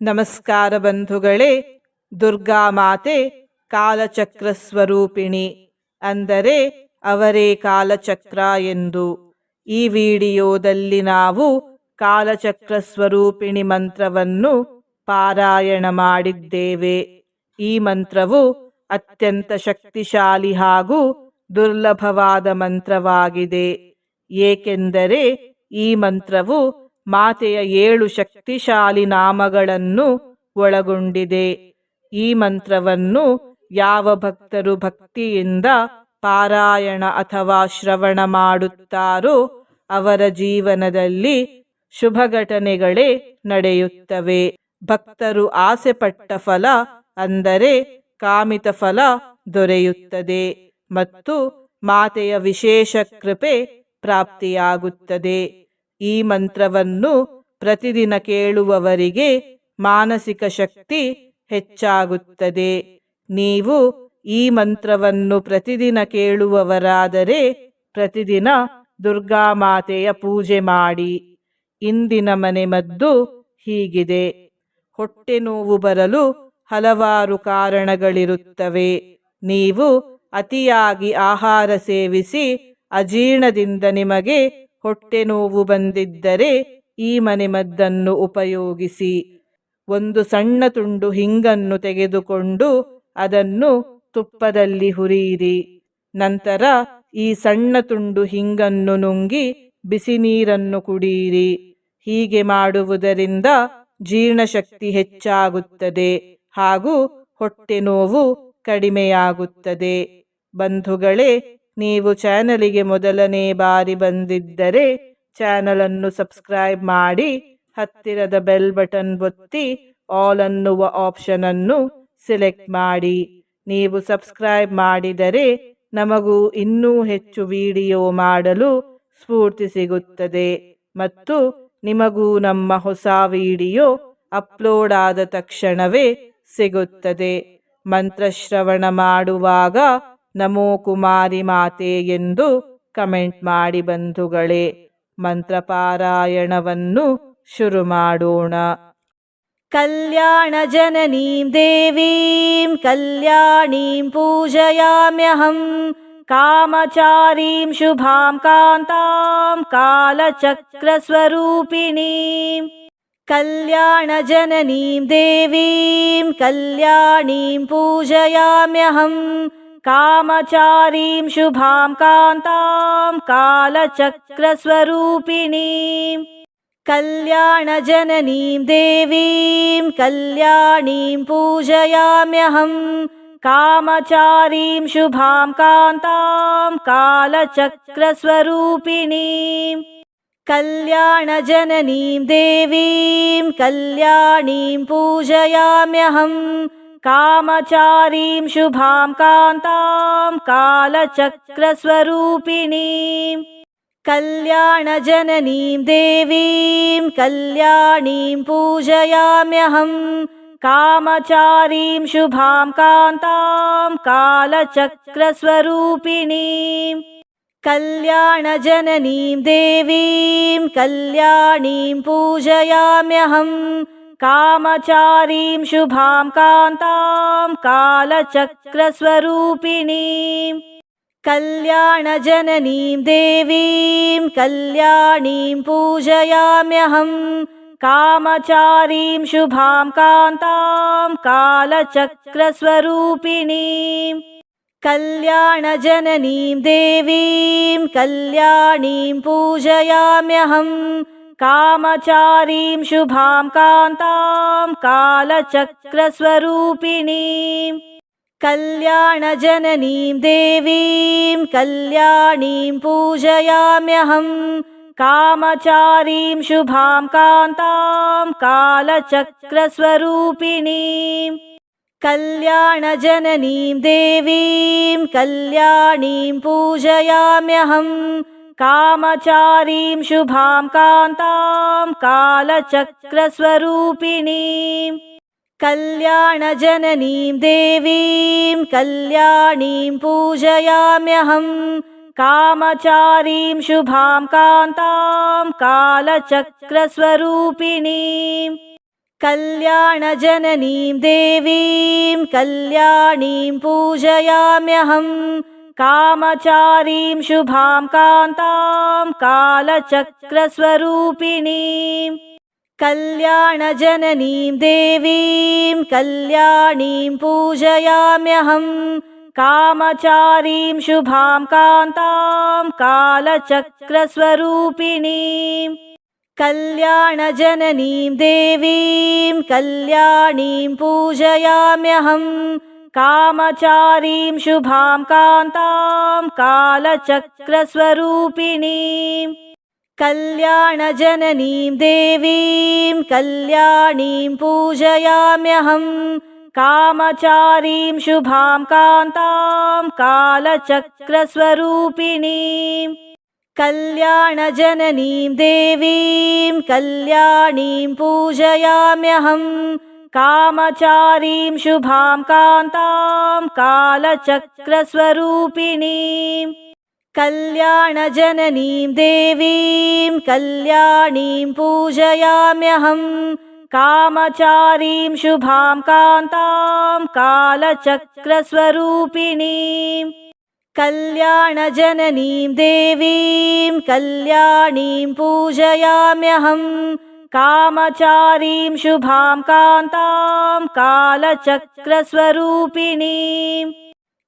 ನಮಸ್ಕಾರ ಬಂಧುಗಳೇ ದುರ್ಗಾಮಾತೆ ಕಾಲಚಕ್ರ ಸ್ವರೂಪಿಣಿ ಅಂದರೆ ಅವರೇ ಕಾಲಚಕ್ರ ಎಂದು. ಈ ವಿಡಿಯೋದಲ್ಲಿ ನಾವು ಕಾಲಚಕ್ರ ಸ್ವರೂಪಿಣಿ ಮಂತ್ರವನ್ನು ಪಾರಾಯಣ ಮಾಡಿದ್ದೇವೆ. ಈ ಮಂತ್ರವು ಅತ್ಯಂತ ಶಕ್ತಿಶಾಲಿ ಹಾಗೂ ದುರ್ಲಭವಾದ ಮಂತ್ರವಾಗಿದೆ. ಏಕೆಂದರೆ ಈ ಮಂತ್ರವು ಮಾತೆಯ ಏಳು ಶಕ್ತಿಶಾಲಿ ನಾಮಗಳನ್ನು ಒಳಗೊಂಡಿದೆ. ಈ ಮಂತ್ರವನ್ನು ಯಾವ ಭಕ್ತರು ಭಕ್ತಿಯಿಂದ ಪಾರಾಯಣ ಅಥವಾ ಶ್ರವಣ ಮಾಡುತ್ತಾರೋ ಅವರ ಜೀವನದಲ್ಲಿ ಶುಭ ಘಟನೆಗಳೇ ನಡೆಯುತ್ತವೆ. ಭಕ್ತರು ಆಸೆ ಪಟ್ಟ ಫಲ ಅಂದರೆ ಕಾಮಿತ ಫಲ ದೊರೆಯುತ್ತದೆ ಮತ್ತು ಮಾತೆಯ ವಿಶೇಷ ಕೃಪೆ ಪ್ರಾಪ್ತಿಯಾಗುತ್ತದೆ. ಈ ಮಂತ್ರವನ್ನು ಪ್ರತಿದಿನ ಕೇಳುವವರಿಗೆ ಮಾನಸಿಕ ಶಕ್ತಿ ಹೆಚ್ಚಾಗುತ್ತದೆ. ನೀವು ಈ ಮಂತ್ರವನ್ನು ಪ್ರತಿದಿನ ಕೇಳುವವರಾದರೆ ಪ್ರತಿದಿನ ದುರ್ಗಾ ಮಾತೆಯ ಪೂಜೆ ಮಾಡಿ. ಇಂದಿನ ಮನೆ ಮದ್ದು ಹೀಗಿದೆ. ಹೊಟ್ಟೆ ನೋವು ಬರಲು ಹಲವಾರು ಕಾರಣಗಳಿರುತ್ತವೆ. ನೀವು ಅತಿಯಾಗಿ ಆಹಾರ ಸೇವಿಸಿ ಅಜೀರ್ಣದಿಂದ ನಿಮಗೆ ಹೊಟ್ಟೆ ನೋವು ಬಂದಿದ್ದರೆ ಈ ಮನೆಮದ್ದನ್ನು ಉಪಯೋಗಿಸಿ. ಒಂದು ಸಣ್ಣ ತುಂಡು ಹಿಂಗನ್ನು ತೆಗೆದುಕೊಂಡು ಅದನ್ನು ತುಪ್ಪದಲ್ಲಿ ಹುರಿಯಿರಿ. ನಂತರ ಈ ಸಣ್ಣ ತುಂಡು ಹಿಂಗನ್ನು ನುಂಗಿ ಬಿಸಿ ನೀರನ್ನು ಕುಡಿಯಿರಿ. ಹೀಗೆ ಮಾಡುವುದರಿಂದ ಜೀರ್ಣಶಕ್ತಿ ಹೆಚ್ಚಾಗುತ್ತದೆ ಹಾಗೂ ಹೊಟ್ಟೆ ನೋವು ಕಡಿಮೆಯಾಗುತ್ತದೆ. ಬಂಧುಗಳೇ ನೀವು ಚಾನಲಿಗೆ ಮೊದಲನೇ ಬಾರಿ ಬಂದಿದ್ದರೆ ಚಾನಲನ್ನು ಸಬ್ಸ್ಕ್ರೈಬ್ ಮಾಡಿ, ಹತ್ತಿರದ ಬೆಲ್ ಬಟನ್ ಒತ್ತಿ, ಆಲ್ ಅನ್ನುವ ಆಪ್ಷನ್ ಅನ್ನು ಸೆಲೆಕ್ಟ್ ಮಾಡಿ. ನೀವು ಸಬ್ಸ್ಕ್ರೈಬ್ ಮಾಡಿದರೆ ನಮಗೂ ಇನ್ನೂ ಹೆಚ್ಚು ವಿಡಿಯೋ ಮಾಡಲು ಸ್ಫೂರ್ತಿ ಸಿಗುತ್ತದೆ ಮತ್ತು ನಿಮಗೂ ನಮ್ಮ ಹೊಸ ವಿಡಿಯೋ ಅಪ್ಲೋಡ್ ಆದ ತಕ್ಷಣವೇ ಸಿಗುತ್ತದೆ. ಮಂತ್ರಶ್ರವಣ ಮಾಡುವಾಗ ನಮೋ ಕುಮಾರಿ ಮಾತೆ ಎಂದು ಕಮೆಂಟ್ ಮಾಡಿ ಬಂಧುಗಳೇ ಮಂತ್ರಪಾರಾಯಣವನ್ನು ಶುರು ಮಾಡೋಣ ಕಲ್ಯಾಣ ಜನನೀಂ ದೇವೀಂ ಕಲ್ಯಾಣೀಂ ಪೂಜಯಾಮ್ಯಹಂ ಕಾಮಚಾರೀಂ ಶುಭಾಂ ಕಾಂತಾಂ ಕಾಲಚಕ್ರಸ್ವರೂಪಿಣೀಂ ಕಲ್ಯಾಣ ಜನನೀಂ ದೇವೀಂ ಕಲ್ಯಾಣೀಂ ಪೂಜಯಾಮ್ಯಹಂ कामचारीं शुभां कान्तां कालचक्रस्वरूपिणीं कल्याणजननीं देवीं कल्याणीं पूजयाम्यहं कामचारीं शुभां कान्तां कालचक्रस्वरूपिणीं कल्याणजननीं देवीं कल्याणीं पूजयाम्यहम् कामचारीं शुभां कान्तां कालचक्रस्वरूपिणीं कल्याणजननीं देवीं कल्याणीं पूजयाम्यहं कामचारीं शुभां कान्तां कालचक्रस्वरूपिणीं कल्याणजननीं देवीं कल्याणीं पूजयाम्यहम् कामचारीं शुभां कान्तां कालचक्रस्वरूपिणीं कल्याणजननीं देवीं कल्याणीं पूजयाम्यहं कामचारीं शुभां कान्तां कालचक्रस्वरूपिणीं कल्याणजननीं देवीं कल्याणीं पूजयाम्यहम् कामचारीं शुभां कान्तां कालचक्रस्वरूपिणीं कल्याणजननीं देवीं कल्याणीं पूजयाम्यहं कामचारीं शुभां कान्तां कालचक्रस्वरूपिणीं कल्याणजननीं देवीं कल्याणीं पूजयाम्यहम् कामचारीं शुभां कान्तां कालचक्रस्वरूपिणीं कल्याणजननीं देवीं कल्याणीं पूजयाम्यहं कामचारीं शुभां कान्तां कालचक्रस्वरूपिणीं कल्याणजननीं देवीं कल्याणीं पूजयाम्यहम् कामचारीं शुभां कान्तां कालचक्रस्वरूपिणीम् कल्याणजननीं देवीं कल्याणीं पूजयाम्यहम् कामचारीं शुभां कान्तां कालचक्रस्वरूपिणीम् कल्याणजननीं देवीं कल्याणीं पूजयाम्यहम् कामचारीं शुभां कान्तां कालचक्रस्वरूपिणीम् कल्याणजननीं देवीं कल्याणीं पूजयाम्यहम् कामचारीं शुभां कान्तां कालचक्रस्वरूपिणीम् कल्याणजननीं देवीं कल्याणीं पूजयाम्यहम् कामचारीं शुभां कान्तां कालचक्रस्वरूपिणीम् कल्याणजननीं देवीं कल्याणीं पूजयाम्यहम् कामचारीं शुभां कान्तां कालचक्रस्वरूपिणीम् कल्याणजननीं देवीं कल्याणीं पूजयाम्यहम् कामचारीं शुभां कान्तां कालचक्रस्वरूपिणीम्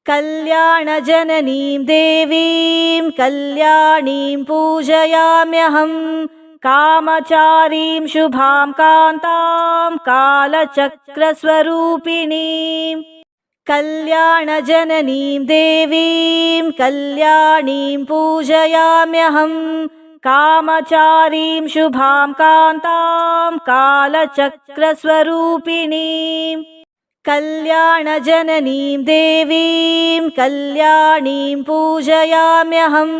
कल्याणजननीं देवीं कल्याणीं पूजयाम्यहम् कामचारीं शुभां कान्तां कालचक्रस्वरूपिणीम् कल्याणजननीं देवीं कल्याणीं पूजयाम्यहम् कामचारीं शुभां कान्तां कालचक्रस्वरूपिणीम् कल्याणजननीं देवीं कल्याणीं पूजयाम्यहम्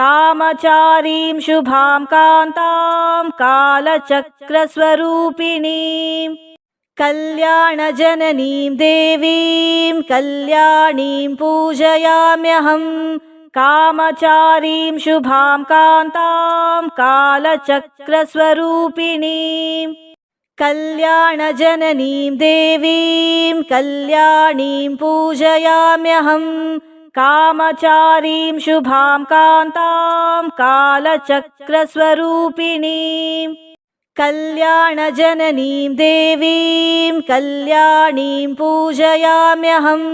कामचारीं शुभां कान्तां कालचक्रस्वरूपिणीम् कल्याणजननीं देवीं कल्याणीं पूजयाम्यहम् कामचारीं शुभां कान्तां कालचक्रस्वरूपिणीम् कल्याणजननीं देवीं कल्याणीं पूजयाम्यहम् कामचारीं शुभां कान्तां कालचक्रस्वरूपिणीम् कल्याणजननीं देवीं कल्याणीं पूजयाम्यहम्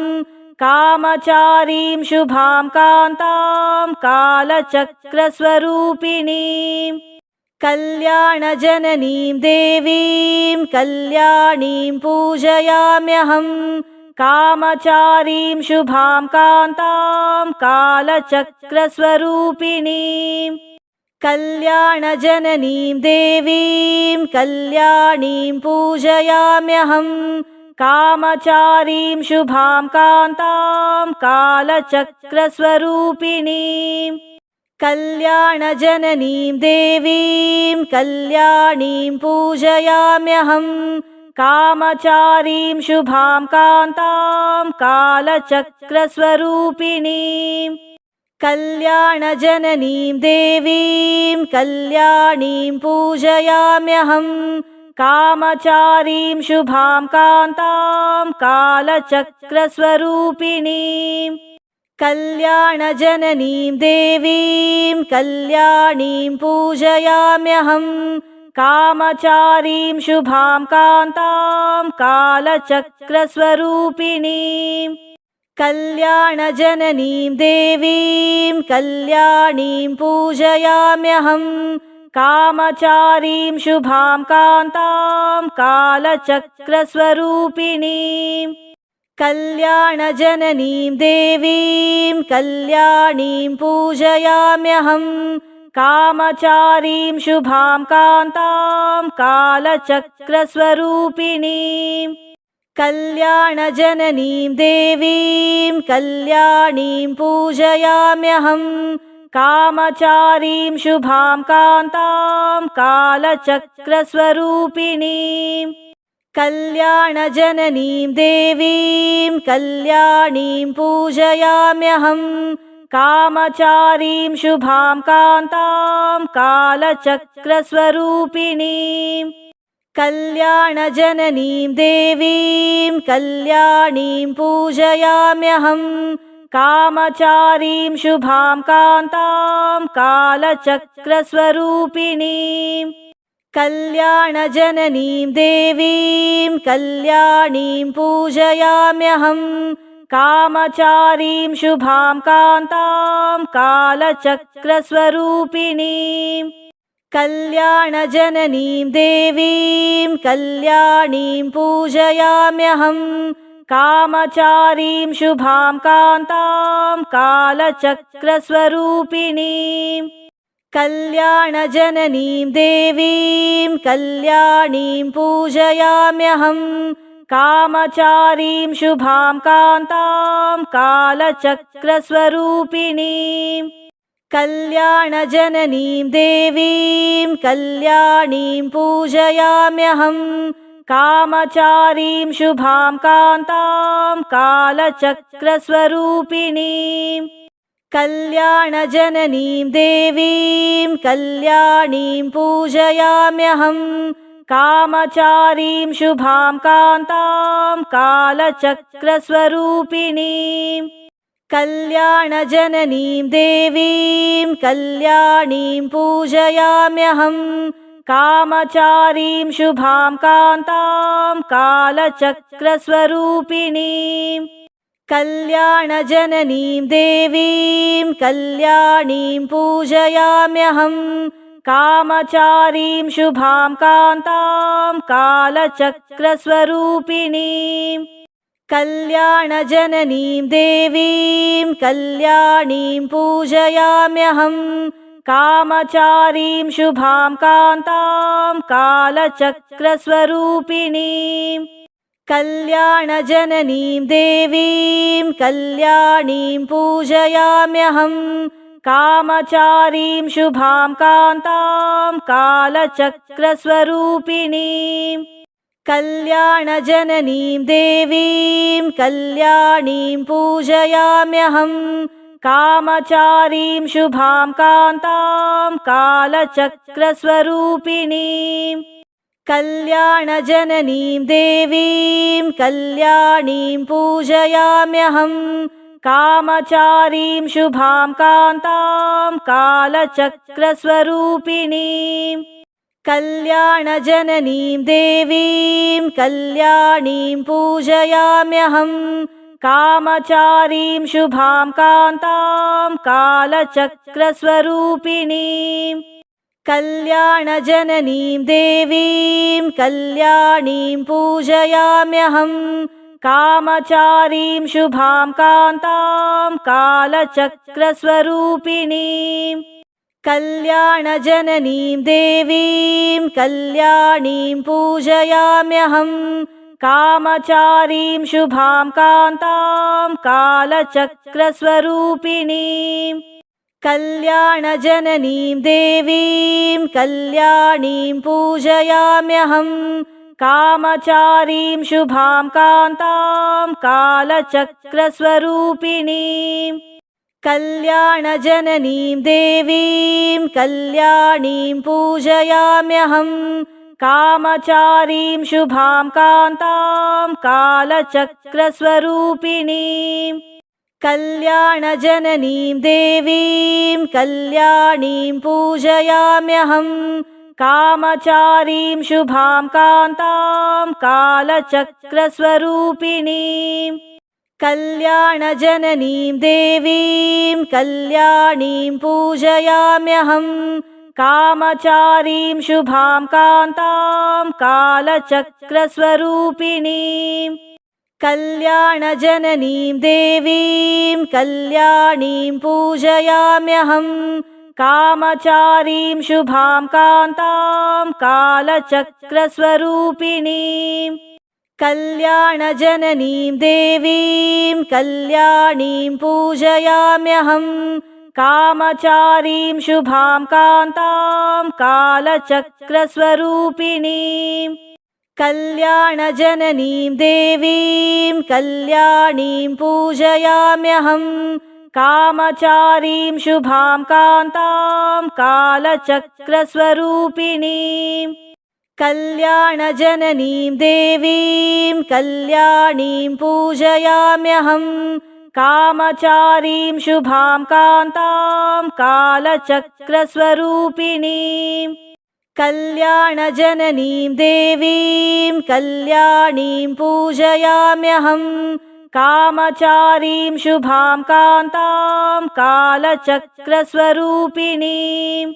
कामचारीं शुभां कान्तां कालचक्रस्वरूपिणीम् कल्याणजननीं देवीं कल्याणीं पूजयाम्यहम् कामचारीं शुभां कान्तां कालचक्रस्वरूपिणीम् कल्याणजननीं देवीं कल्याणीं पूजयाम्यहम् कामचारीं शुभां कान्तां कालचक्रस्वरूपिणीम् कल्याणजननीं देवीं कल्याणीं पूजयाम्यहम् कामचारीं शुभां कान्तां कालचक्रस्वरूपिणीम् कल्याणजननीं देवीं कल्याणीं पूजयाम्यहम् कामचारीं शुभां कान्तां कालचक्रस्वरूपिणीम् कल्याणजननीं देवीं कल्याणीं पूजयाम्यहम् कामचारीं शुभां कान्तां कालचक्रस्वरूपिणीम् कल्याणजननीं देवीं कल्याणीं पूजयाम्यहम् कामचारीं शुभां कान्तां कालचक्रस्वरूपिणीम् कल्याणजननीं देवीं कल्याणीं पूजयाम्यहम् कामचारीं शुभां कान्तां कालचक्रस्वरूपिणीम् कल्याणजननीं देवीं कल्याणीं पूजयाम्यहम् कामचारीं शुभां कान्तां कालचक्रस्वरूपिणीम् कल्याणजननीं देवीं कल्याणीं पूजयाम्यहम् कामचारीं शुभां कान्तां कालचक्रस्वरूपिणीम् कल्याणजननीं देवीं कल्याणीं पूजयाम्यहम् कामचारीं शुभां कान्तां कालचक्रस्वरूपिणीम् कल्याणजननीं देवीं कल्याणीं पूजयाम्यहम् कामचारीं शुभां कान्तां कालचक्रस्वरूपिणीम् कल्याणजननीं देवीं कल्याणीं पूजयाम्यहम् कामचारीं शुभां कान्तां कालचक्रस्वरूपिणीम् कल्याणजननीं देवीं कल्याणीं पूजयाम्यहम् कामचारीं शुभां कान्तां कालचक्रस्वरूपिणीम् कल्याणजननीं देवीं कल्याणीं पूजयाम्यहम् कामचारीं शुभां कान्तां कालचक्रस्वरूपिणीम् कल्याणजननीं देवीं कल्याणीं पूजयाम्यहम् कामचारीं शुभां कान्तां कालचक्रस्वरूपिणीम् कल्याणजननीं देवीं कल्याणीं पूजयाम्यहम् कामचारीं शुभां कान्तां कालचक्रस्वरूपिणीम् कल्याणजननीं देवीं कल्याणीं पूजयाम्यहम् कामचारीं शुभां कान्तां कालचक्रस्वरूपिणीम् कल्याणजननीं देवीं कल्याणीं पूजयाम्यहम् कामचारीं शुभां कान्तां कालचक्रस्वरूपिणीम् कल्याणजननीं देवीं कल्याणीं पूजयाम्यहम् कामचारीं शुभां कान्तां कालचक्रस्वरूपिणीम् कल्याणजननीं देवीं कल्याणीं पूजयाम्यहम् कामचारीं शुभां कान्तां कालचक्रस्वरूपिणीम् कल्याणजननीं देवीं कल्याणीं पूजयाम्यहम् कामचारीं शुभां कान्तां कालचक्रस्वरूपिणीम् कल्याणजननीं देवीं कल्याणीं पूजयाम्यहम् कामचारीं शुभां कान्तां कालचक्रस्वरूपिणीम् कल्याणजननीं देवीं कल्याणीं पूजयाम्यहम् कामचारीं शुभां कान्तां कालचक्रस्वरूपिणीम् कल्याणजननीं देवीं कल्याणीं पूजयाम्यहम् कामचारीं शुभां कान्तां कालचक्रस्वरूपिणीम् कल्याणजननीं देवीं कल्याणीं पूजयाम्यहम् कामचारीं शुभां कान्तां कालचक्रस्वरूपिणीम् कल्याणजननीं देवीं कल्याणीं पूजयाम्यहम् कामचारीं शुभां कान्तां कालचक्रस्वरूपिणीम् कल्याणजननीं देवीं कल्याणीं पूजयाम्यहम् कामचारीं शुभां कान्तां कालचक्रस्वरूपिणीम् कल्याणजननीं देवीं कल्याणीं पूजयाम्यहम् कामचारीं शुभां कान्तां कालचक्रस्वरूपिणीम् कल्याणजननीं देवीं कल्याणीं पूजयाम्यहम् कामचारीं शुभां कान्तां कालचक्रस्वरूपिणीम् कल्याणजननीं देवीं कल्याणीं पूजयाम्यहम् कामचारीं शुभां कान्तां कालचक्रस्वरूपिणीम् कल्याणजननीं देवीं कल्याणीं पूजयाम्यहम् कामचारीं शुभां कान्तां कालचक्रस्वरूपिणीम् कल्याणजननीं देवीं कल्याणीं पूजयाम्यहं कामचारीं शुभां कान्तां कालचक्रस्वरूपिणीम् कल्याणजननीं देवीं, कल्याणीं पूजयाम्यहं, कामचारीं शुभां कान्तां कालचक्रस्वरूपिणीम्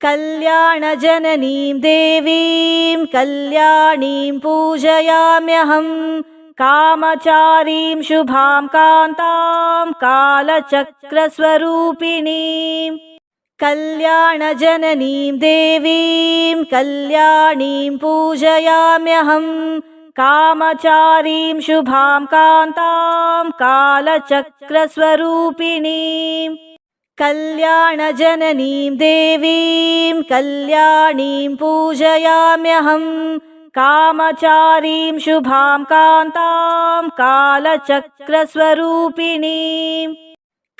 कल्याणजननीं देवीं, कल्याणीं पूजयाम्यहं कामचारीं शुभां कान्तां कालचक्रस्वरूपिणीम् कल्याणजननीं देवीं कल्याणीं पूजयाम्यहं कामचारीं शुभां कान्तां कालचक्रस्वरूपिणीम् कल्याणजननीं देवीं कल्याणीं पूजयाम्यहं कामचारीं शुभां कान्तां कालचक्रस्वरूपिणीम्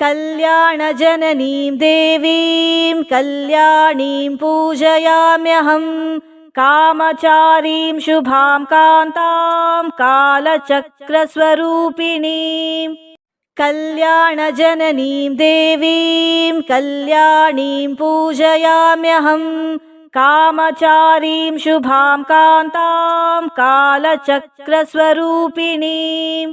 कल्याणजननीं देवीं कल्याणीं पूजयाम्यहं कामचारीं शुभां कान्तां कालचक्रस्वरूपिणीम् कल्याणजननीं देवीं कल्याणीं पूजयाम्यहं कामचारीं शुभां कान्तां कालचक्रस्वरूपिणीम्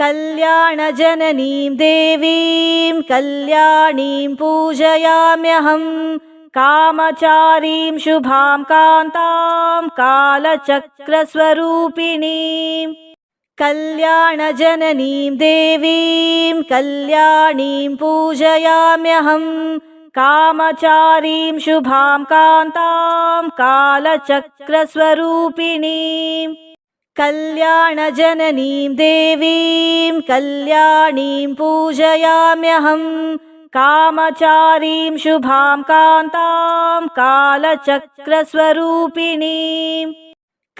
कल्याणजननीं देवीं कल्याणीं पूजयाम्यहं कामचारीं शुभां कान्तां कालचक्रस्वरूपिणीम् कल्याणजननीं देवीं कल्याणीं पूजयाम्यहं कामचारीं शुभां कान्तां कालचक्रस्वरूपिणीम् कल्याणजननीं देवीं कल्याणीं पूजयाम्यहं कामचारीं शुभां कान्तां कालचक्रस्वरूपिणीम्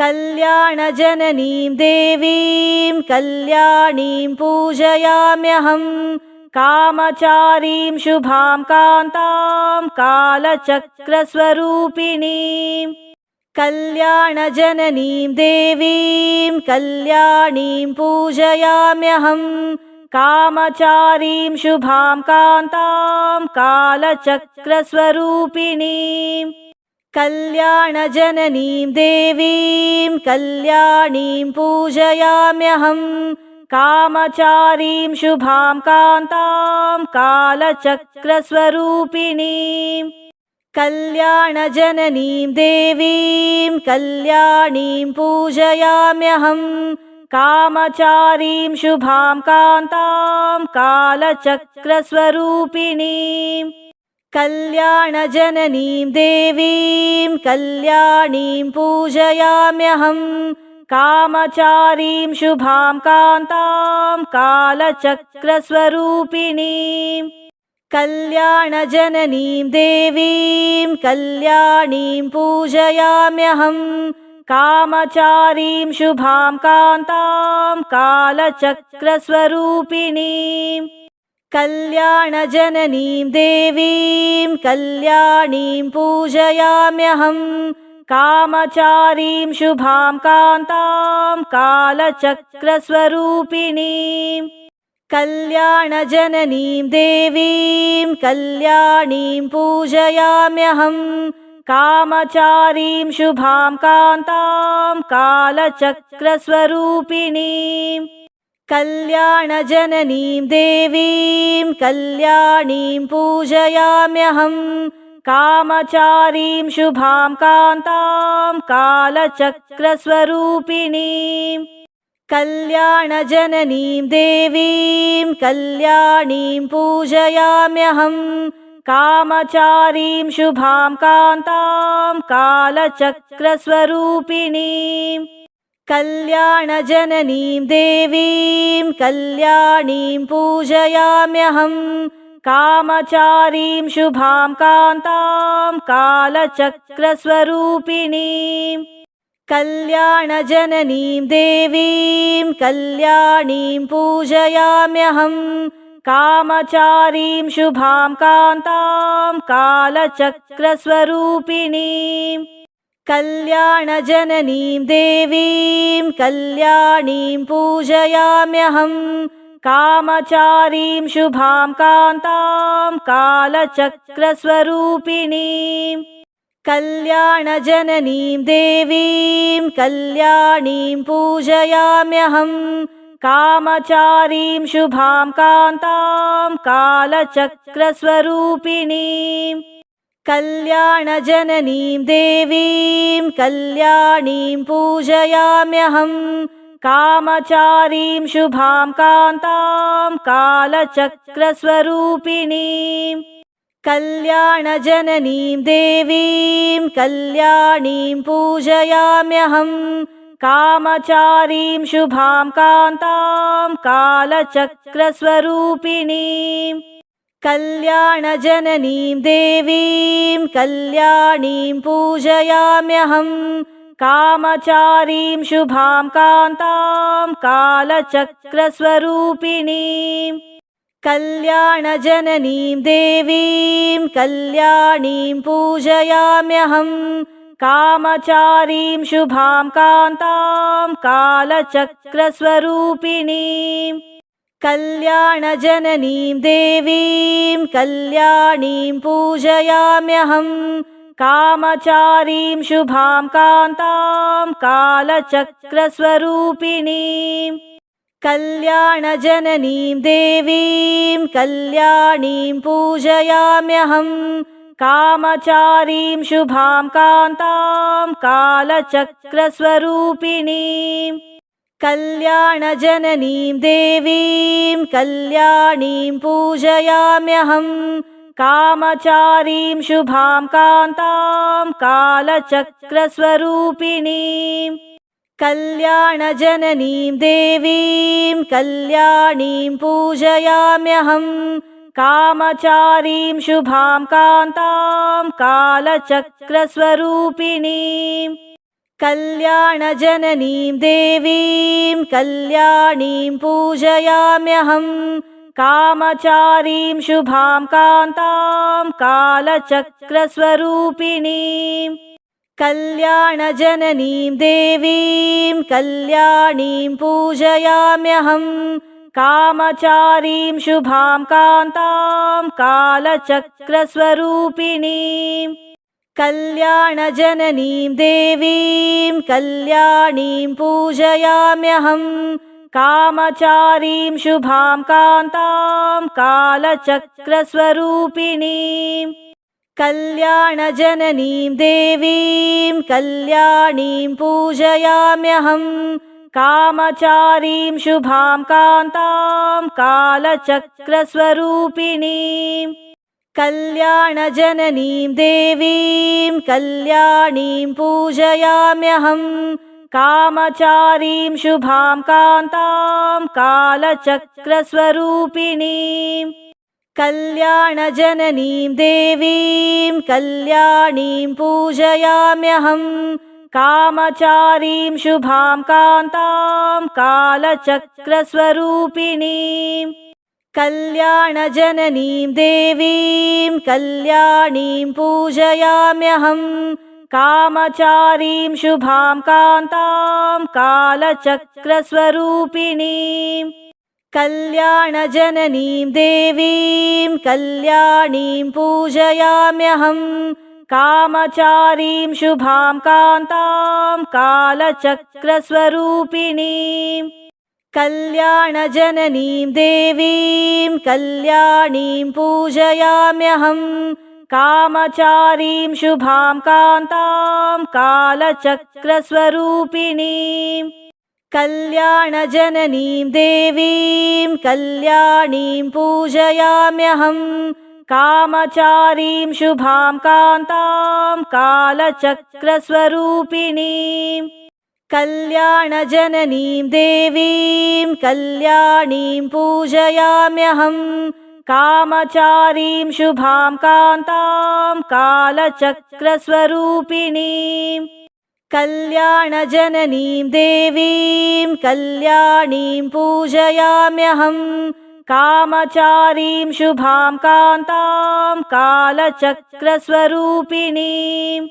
कल्याणजननीं देवीं कल्याणीं पूजयाम्यहं कामचारीं शुभां कान्तां कालचक्रस्वरूपिणीम् कल्याणजननीं देवीं कल्याणीं पूजयाम्यहं कामचारीं शुभां कान्तां कालचक्रस्वरूपिणीम् कल्याणजननीं देवीं कल्याणीं पूजयाम्यहं कामचारीं शुभां कान्तां कालचक्रस्वरूपिणीम् कल्याणजननीं देवीं, कल्याणीं पूजयाम्यहं, कामचारीं शुभां कान्तां कालचक्रस्वरूपिणीम् कल्याणजननीं देवीं, कल्याणीं पूजयाम्यहं कामचारीं शुभां कान्तां कालचक्रस्वरूपिणीम् कल्याणजननीं देवीं कल्याणीं पूजयाम्यहं कामचारीं शुभां कान्तां कालचक्रस्वरूपिणीम् कल्याणजननीं देवीं कल्याणीं पूजयाम्यहं कामचारीं शुभां कान्तां कालचक्रस्वरूपिणीम् कल्याणजननीं देवीं कल्याणीं पूजयाम्यहं कामचारीं शुभां कान्तां कालचक्रस्वरूपिणीम् कल्याणजननीं देवीं कल्याणीं पूजयाम्यहं कामचारीं शुभां कान्तां कालचक्रस्वरूपिणीम् कल्याणजननीं देवीं कल्याणीं पूजयाम्यहं कामचारीं शुभां कान्तां कालचक्रस्वरूपिणीम् कल्याणजननीं देवीं कल्याणीं पूजयाम्यहं कामचारीं शुभां कान्तां कालचक्रस्वरूपिणीम् कल्याणजननीं देवीं कल्याणीं पूजयाम्यहं कामचारीं शुभां कान्तां कालचक्रस्वरूपिणीम् कल्याणजननीं देवीं कल्याणीं पूजयाम्यहम् कामचारीं शुभां कान्तां कालचक्रस्वरूपिणीम् कल्याणजननीं देवीं कल्याणीं पूजयाम्यहम् कामचारीं शुभां कान्तां कालचक्रस्वरूपिणीम् कल्याणजननीं देवीं कल्याणीं पूजयाम्यहम् कामचारीं शुभां कान्तां कालचक्रस्वरूपिणीम् कल्याणजननीं देवीं कल्याणीं पूजयाम्यहम् कामचारीं शुभां कान्तां कालचक्रस्वरूपिणीम् कल्याणजननीं देवीं कल्याणीं पूजयाम्यहम् कामचारीं शुभां कान्तां कालचक्रस्वरूपिणीम् कल्याणजननीं देवीं कल्याणीं पूजयाम्यहम् कामचारीं शुभां कान्तां कालचक्रस्वरूपिणीम् कल्याणजननीं देवीं कल्याणीं पूजयाम्यहम् कामचारीं शुभां कान्तां कालचक्रस्वरूपिणीम् कल्याणजननीं देवीं कल्याणीं पूजयाम्यहम् कामचारीं शुभां कान्तां कालचक्रस्वरूपिणीम् कल्याणजननीं देवीं कल्याणीं पूजयाम्यहम् कामचारीं शुभां कान्तां कालचक्रस्वरूपिणीम् कल्याणजननीं देवीं कल्याणीं पूजयाम्यहम् कामचारीं शुभां कान्तां कालचक्रस्वरूपिणीम् कल्याणजननीं देवीं कल्याणीं पूजयाम्यहम् कामचारीं शुभां कान्तां कालचक्रस्वरूपिणीम् कल्याणजननीं देवीं कल्याणीं पूजयाम्यहम् कामचारीं शुभां कान्तां कालचक्रस्वरूपिणीम् कल्याणजननीं देवीं कल्याणीं पूजयाम्यहम् कामचारीं शुभां कान्तां कालचक्रस्वरूपिणीम् कल्याणजननीं देवीं कल्याणीं पूजयाम्यहम् कामचारीं शुभां कान्तां कालचक्रस्वरूपिणीम् कल्याणजननीं देवीं कल्याणीं पूजयाम्यहम् कामचारीं शुभां कान्तां कालचक्रस्वरूपिणीम् कल्याणजननीं देवीं कल्याणीं पूजयाम्यहम् कामचारीं शुभां कान्तां कालचक्रस्वरूपिणीम् कल्याणजननीं देवीं कल्याणीं पूजयाम्यहम् कामचारीं शुभां कान्तां कालचक्रस्वरूपिणीम् कल्याणजननीं देवीं कल्याणीं पूजयाम्यहम् कामचारीं शुभां कान्तां कालचक्रस्वरूपिणीम् कल्याणजननीं देवीं कल्याणीं पूजयाम्यहम् कामचारीं शुभां कान्तां कालचक्रस्वरूपिणीम् कल्याणजननीं देवीं कल्याणीं पूजयाम्यहम् कामचारीं शुभां कान्तां कालचक्रस्वरूपिणीम् कल्याणजननीं देवीं कल्याणीं पूजयाम्यहम् कामचारीं शुभां कान्तां कालचक्रस्वरूपिणीम् कल्याणजननीं देवीं कल्याणीं पूजयाम्यहम् कामचारीं शुभां कान्तां कालचक्रस्वरूपिणीम्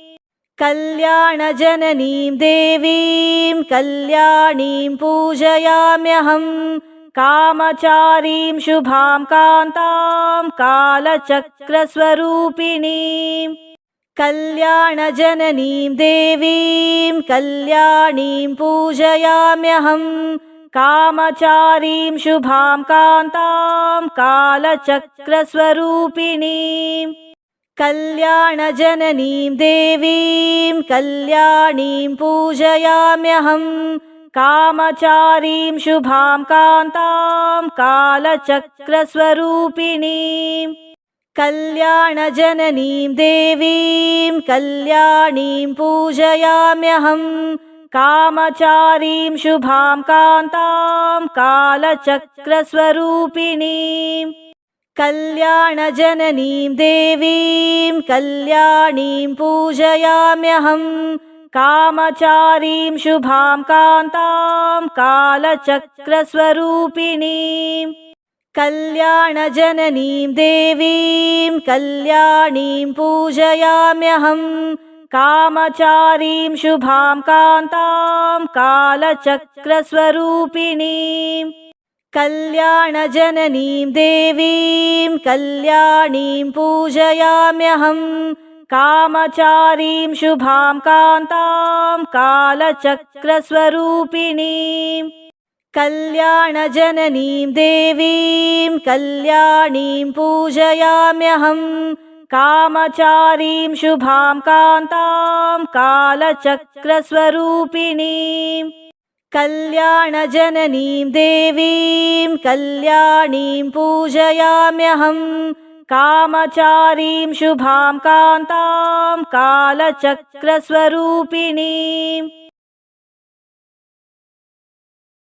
कल्याणजननीं देवीं कल्याणीं पूजयाम्यहम् कामचारीं शुभां कान्तां कालचक्रस्वरूपिणीं कल्याणजननीं देवीं कल्याणीं पूजयाम्यहम् कामचारीं शुभां कान्तां कालचक्रस्वरूपिणीं कल्याणजननीं देवीं कल्याणीं पूजयाम्यहम् कामचारीं शुभां कान्तां कालचक्रस्वरूपिणीं कल्याणजननीं देवीं कल्याणीं पूजयाम्यहम् कामचारीं शुभां कान्तां कालचक्रस्वरूपिणीं कल्याणजननीं देवीं कल्याणीं पूजयाम्यहम् कामचारीं शुभां कान्तां कालचक्रस्वरूपिणीं कल्याणजननीं देवीं कल्याणीं पूजयाम्यहम् कामचारीं शुभां कान्तां कालचक्रस्वरूपिणीं कल्याणजननीं देवीं कल्याणीं पूजयाम्यहम् कामचारीं शुभां कान्तां कालचक्रस्वरूपिणीं कल्याणजननीं देवीं कल्याणीं पूजयाम्यहम् कामचारीं शुभां कान्तां कालचक्रस्वरूपिणीं कल्याणजननीं देवीं कल्याणीं पूजयाम्यहम् कामचारीं शुभां कान्तां कालचक्रस्वरूपिणीम्।